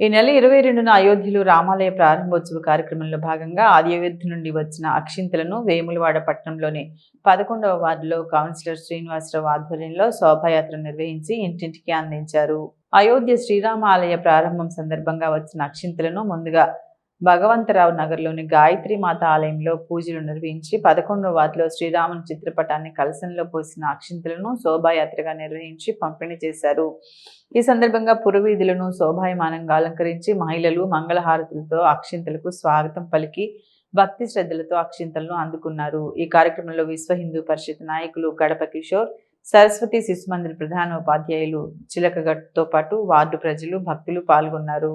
ఈ నెల ఇరవై రెండున అయోధ్యలో రామాలయ ప్రారంభోత్సవ కార్యక్రమంలో భాగంగా ఆది అయోధ్య నుండి వచ్చిన అక్షింతలను వేములవాడ పట్టణంలోని పదకొండవ వార్డులో కౌన్సిలర్ శ్రీనివాసరావు ఆధ్వర్యంలో శోభాయాత్ర నిర్వహించి ఇంటింటికి అందించారు. అయోధ్య శ్రీరామ ఆలయ ప్రారంభం సందర్భంగా వచ్చిన అక్షింతలను ముందుగా భగవంతరావు నగర్లోని గాయత్రి మాత ఆలయంలో పూజలు నిర్వహించి పదకొండవ వాటిలో శ్రీరాముని చిత్రపటాన్ని కలశంలో పోసిన అక్షింతలను శోభాయాత్రగా నిర్వహించి పంపిణీ చేశారు. ఈ సందర్భంగా పురవీధులను శోభాయమానంగా అలంకరించి మహిళలు మంగళహారతులతో అక్షింతలకు స్వాగతం పలికి భక్తి శ్రద్ధలతో అక్షింతలను అందుకున్నారు. ఈ కార్యక్రమంలో విశ్వ హిందూ పరిషత్ నాయకులు గడప కిషోర్ సరస్వతి శిశు మందిర్ ప్రధాన ఉపాధ్యాయులు చిలకగట్టుతో పాటు వార్డు ప్రజలు భక్తులు పాల్గొన్నారు.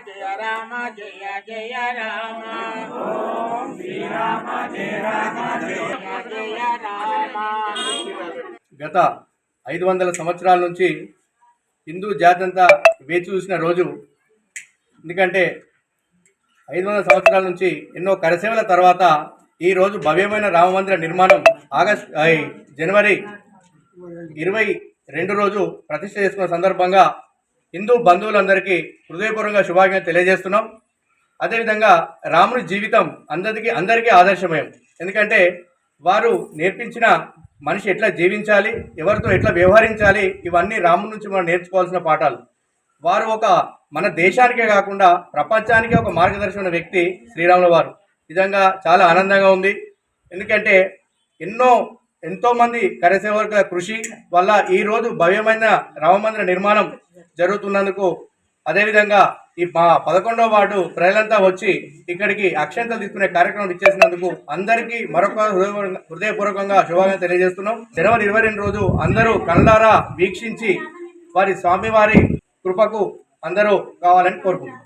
జయ రామ జయ జయ రామ శ్రీరామ జయ రామ జయ జయ రామ గత ఐదు వందల సంవత్సరాల నుంచి హిందూ జాతి అంతా వేచి చూసిన రోజు. ఎందుకంటే ఐదు వందల సంవత్సరాల నుంచి ఎన్నో కరసేవల తర్వాత ఈ రోజు భవ్యమైన రామమందిర నిర్మాణం ఆగస్ట్ జనవరి ఇరవై రెండు రోజు ప్రతిష్ట చేసుకున్న సందర్భంగా హిందూ బంధువులందరికీ హృదయపూర్వకంగా శుభాకాంక్షలు తెలియజేస్తున్నాం. అదేవిధంగా రాముని జీవితం అందరికీ అందరికీ ఆదర్శమయం. ఎందుకంటే వారు నేర్పించిన మనిషి ఎట్లా జీవించాలి ఎవరితో ఎట్లా వ్యవహరించాలి ఇవన్నీ రాముడి నుంచి మనం నేర్చుకోవాల్సిన పాఠాలు. వారు ఒక మన దేశానికే కాకుండా ప్రపంచానికే ఒక మార్గదర్శన వ్యక్తి శ్రీరాముల వారు. నిజంగా చాలా ఆనందంగా ఉంది. ఎందుకంటే ఎన్నో ఎంతోమంది కరసేవకుల కృషి వల్ల ఈ రోజు భవ్యమైన రామమందిర నిర్మాణం జరుగుతున్నందుకు అదేవిధంగా ఈ మా పదకొండవ వార్డు ప్రజలంతా వచ్చి ఇక్కడికి అక్షంతలు తీసుకునే కార్యక్రమం ఇచ్చేసినందుకు అందరికీ మరొక హృదయ- హృదయపూర్వకంగా శుభాకాంక్షలు తెలియజేస్తున్నాం. జనవరి ఇరవై రెండు రోజు అందరూ కళ్ళారా వీక్షించి వారి స్వామివారి కృపకు అందరూ కావాలని కోరుకుంటున్నాం.